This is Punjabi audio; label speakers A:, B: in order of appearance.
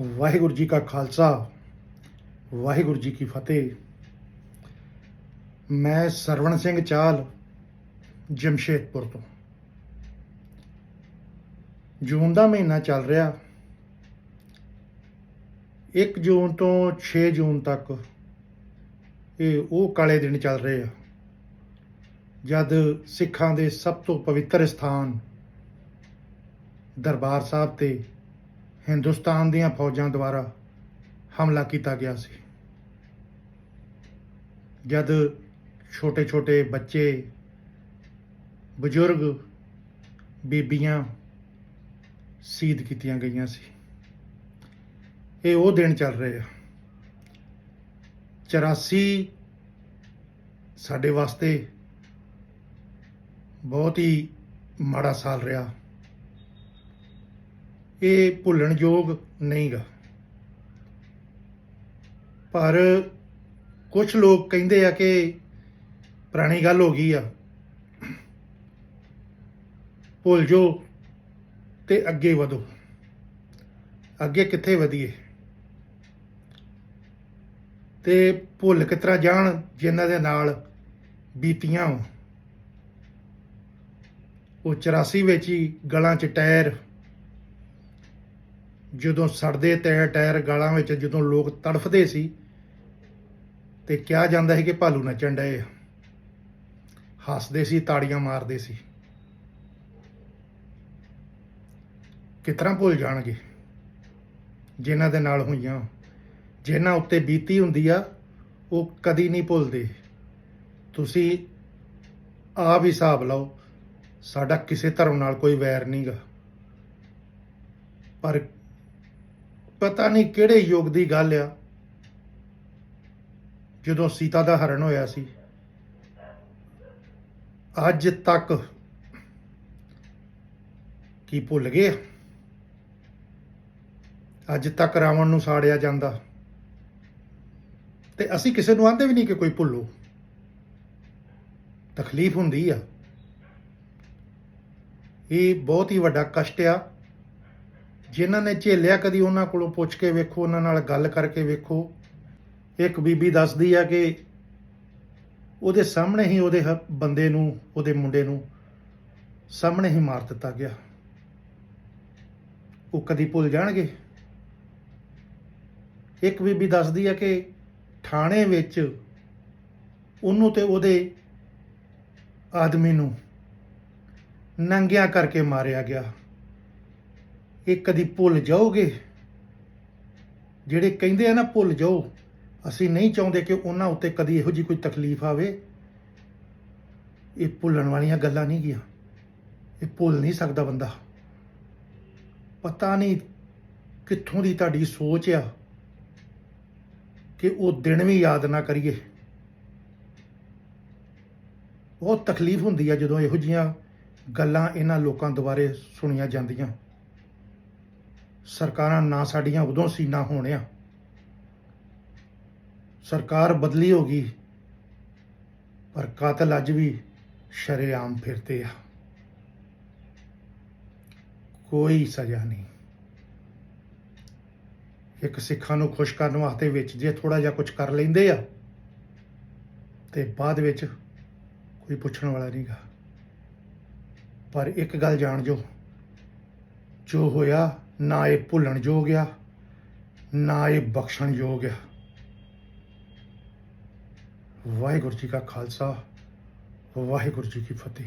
A: ਵਾਹਿਗੁਰੂ ਜੀ ਕਾ ਖਾਲਸਾ, ਵਾਹਿਗੁਰੂ ਜੀ ਕੀ ਫਤਿਹ। ਮੈਂ ਸਰਵਣ ਸਿੰਘ ਚਾਲ, ਜਮਸ਼ੇਦਪੁਰ ਤੋਂ। ਜੂਨ ਦਾ ਮਹੀਨਾ ਚੱਲ ਰਿਹਾ। 1 ਜੂਨ ਤੋਂ 6 ਜੂਨ ਤੱਕ ਇਹ ਉਹ ਕਾਲੇ ਦਿਨ ਚੱਲ ਰਹੇ ਆ, ਜਦ ਸਿੱਖਾਂ ਦੇ ਸਭ ਤੋਂ ਪਵਿੱਤਰ ਸਥਾਨ ਦਰਬਾਰ ਸਾਹਿਬ ਤੇ ਹਿੰਦੁਸਤਾਨ ਦੀਆਂ ਫੌਜਾਂ ਦੁਆਰਾ ਹਮਲਾ ਕੀਤਾ ਗਿਆ ਸੀ। ਜਦ ਛੋਟੇ ਛੋਟੇ ਬੱਚੇ, ਬਜ਼ੁਰਗ ਬੀਬੀਆਂ ਸ਼ਹੀਦ ਕੀਤੀਆਂ ਗਈਆਂ ਸੀ। ਇਹ ਉਹ ਦਿਨ ਚੱਲ ਰਹੇ ਆ। 84 ਸਾਡੇ ਵਾਸਤੇ ਬਹੁਤ ਹੀ ਮਾੜਾ ਸਾਲ ਰਿਹਾ। ਇਹ ਭੁੱਲਣ ਯੋਗ ਨਹੀਂਗਾ। ਪਰ ਕੁਝ ਲੋਕ ਕਹਿੰਦੇ ਆ ਕਿ ਪੁਰਾਣੀ ਗੱਲ ਹੋ ਗਈ ਆ। ਭੁੱਲ ਜੋ ਤੇ ਅੱਗੇ ਵਧੋ। ਅੱਗੇ ਕਿੱਥੇ ਵਧੀਏ? ਤੇ ਭੁੱਲ ਕਿਤਰਾ ਜਾਣ ਜਿਨ੍ਹਾਂ ਦੇ ਨਾਲ ਬੀਤੀਆਂ ਉਹ 84 ਵਿੱਚ ਹੀ ਗਲਾਂ 'ਚ ਟਾਇਰ ਜਦੋਂ ਸੜਦੇ ਟਾਇਰ ਟਾਇਰ ਗਾਲਾਂ ਵਿੱਚ, ਜਦੋਂ ਲੋਕ ਤੜਫਦੇ ਸੀ, ਤੇ ਕਿਹਾ ਜਾਂਦਾ ਸੀ ਕਿ ਭਾਲੂ ਨੱਚਣ ਡਏ ਹੱਸਦੇ ਸੀ, ਤਾੜੀਆਂ ਮਾਰਦੇ ਸੀ। ਕਿਤਨਾ ਭੁੱਲ ਜਾਣਗੇ? ਜਿਨ੍ਹਾਂ ਦੇ ਨਾਲ ਹੋਈਆਂ। ਜਿਨ੍ਹਾਂ ਉੱਤੇ ਬੀਤੀ ਹੁੰਦੀ ਆ, ਉਹ ਕਦੀ ਨਹੀਂ ਭੁੱਲਦੇ। ਤੁਸੀਂ ਆਪ ਹੀ ਹਿਸਾਬ ਲਾਓ, ਸਾਡਾ ਕਿਸੇ ਧਰਮ ਨਾਲ ਕੋਈ ਵੈਰ ਨਹੀਂਗਾ ਪਰ ਪਤਾ ਨਹੀਂ ਕਿਹੜੇ ਯੁੱਗ ਦੀ ਗੱਲ ਆ। ਜਦੋਂ ਸੀਤਾ ਦਾ ਹਰਨ ਹੋਇਆ ਸੀ। ਅੱਜ ਤੱਕ ਕੀ ਭੁੱਲ ਗਏ ਅੱਜ ਤੱਕ ਰਾਵਣ ਨੂੰ ਸਾੜਿਆ ਜਾਂਦਾ। ਤੇ ਅਸੀਂ ਕਿਸੇ ਨੂੰ ਆਂਦੇ ਵੀ ਨਹੀਂ ਕਿ ਕੋਈ ਭੁੱਲੋ। ਤਕਲੀਫ ਹੁੰਦੀ ਆ। ਇਹ ਬਹੁਤ ਹੀ ਵੱਡਾ ਕਸ਼ਟ ਆ। ਜਿਨ੍ਹਾਂ ਨੇ ਝੇਲਿਆ ਕਦੀ ਉਹਨਾਂ ਕੋਲੋਂ ਪੁੱਛ ਕੇ ਵੇਖੋ, ਉਹਨਾਂ ਨਾਲ ਗੱਲ ਕਰਕੇ ਵੇਖੋ। ਇੱਕ ਬੀਬੀ ਦੱਸਦੀ ਆ ਕਿ ਉਹਦੇ ਸਾਹਮਣੇ ਹੀ ਉਹਦੇ ਹ- ਬੰਦੇ ਨੂੰ, ਉਹਦੇ ਮੁੰਡੇ ਨੂੰ ਸਾਹਮਣੇ ਹੀ ਮਾਰ ਦਿੱਤਾ ਗਿਆ। ਉਹ ਕਦੀ ਭੁੱਲ ਜਾਣਗੇ। ਇੱਕ ਬੀਬੀ ਦੱਸਦੀ ਆ ਕਿ ਥਾਣੇ ਵਿੱਚ ਉਹਨੂੰ ਤੇ ਉਹਦੇ ਆਦਮੀ ਨੂੰ ਨੰਗਿਆ ਕਰਕੇ ਮਾਰਿਆ ਗਿਆ। ਇਹ ਕਦੀ ਭੁੱਲ ਜਾਓਗੇ? ਜਿਹੜੇ ਕਹਿੰਦੇ ਆ ਨਾ ਭੁੱਲ ਜਾਓ, ਅਸੀਂ ਨਹੀਂ ਚਾਹੁੰਦੇ ਕਿ ਉਹਨਾਂ ਉੱਤੇ ਕਦੀ ਇਹੋ ਜੀ ਕੋਈ ਤਕਲੀਫ ਆਵੇ। ਇਹ ਭੁੱਲਣ ਵਾਲੀਆਂ ਗੱਲਾਂ ਨਹੀਂ ਗਿਆ। ਇਹ ਭੁੱਲ ਨਹੀਂ ਸਕਦਾ ਬੰਦਾ। ਪਤਾ ਨਹੀਂ ਕਿੱਥੋਂ ਦੀ ਤੁਹਾਡੀ ਸੋਚ ਆ ਕਿ ਉਹ ਦਿਨ ਵੀ ਯਾਦ ਨਾ ਕਰੀਏ। ਬਹੁਤ ਤਕਲੀਫ ਹੁੰਦੀ ਆ ਜਦੋਂ ਇਹੋ ਜੀਆਂ ਗੱਲਾਂ ਇਹਨਾਂ ਲੋਕਾਂ ਦੁਆਰੇ ਸੁਣੀਆਂ ਜਾਂਦੀਆਂ। ਸਰਕਾਰਾਂ ਨਾ ਸਾਡੀਆਂ ਉਦੋਂ ਸੀ ਨਾ ਹੋਣਿਆ। ਸਰਕਾਰ ਬਦਲੀ ਹੋ ਗਈ, ਪਰ ਕਾਤਲ ਅੱਜ ਵੀ ਸ਼ਰੇਆਮ ਫਿਰਦੇ ਆ। ਕੋਈ ਸਜ਼ਾ ਨਹੀਂ। ਇੱਕ ਸਿੱਖਾਂ ਨੂੰ ਖੁਸ਼ ਕਰਨ ਵਾਸਤੇ ਵਿੱਚ ਜੇ ਥੋੜਾ ਜਿਹਾ ਕੁਝ ਕਰ ਲੈਂਦੇ ਆ, ਤੇ ਬਾਅਦ ਵਿੱਚ ਕੋਈ ਪੁੱਛਣ ਵਾਲਾ ਨਹੀਂਗਾ। ਪਰ ਇੱਕ ਗੱਲ ਜਾਣ ਜੋ ਜੋ ਹੋਇਆ ਨਾ ਇਹ ਭੁੱਲਣ ਯੋਗ ਆ ਨਾ ਇਹ ਬਖਸ਼ਣ ਯੋਗ ਆ ਵਾਹਿਗੁਰੂ ਜੀ ਕਾ ਖਾਲਸਾ ਵਾਹਿਗੁਰੂ ਜੀ ਕੀ ਫਤਿਹ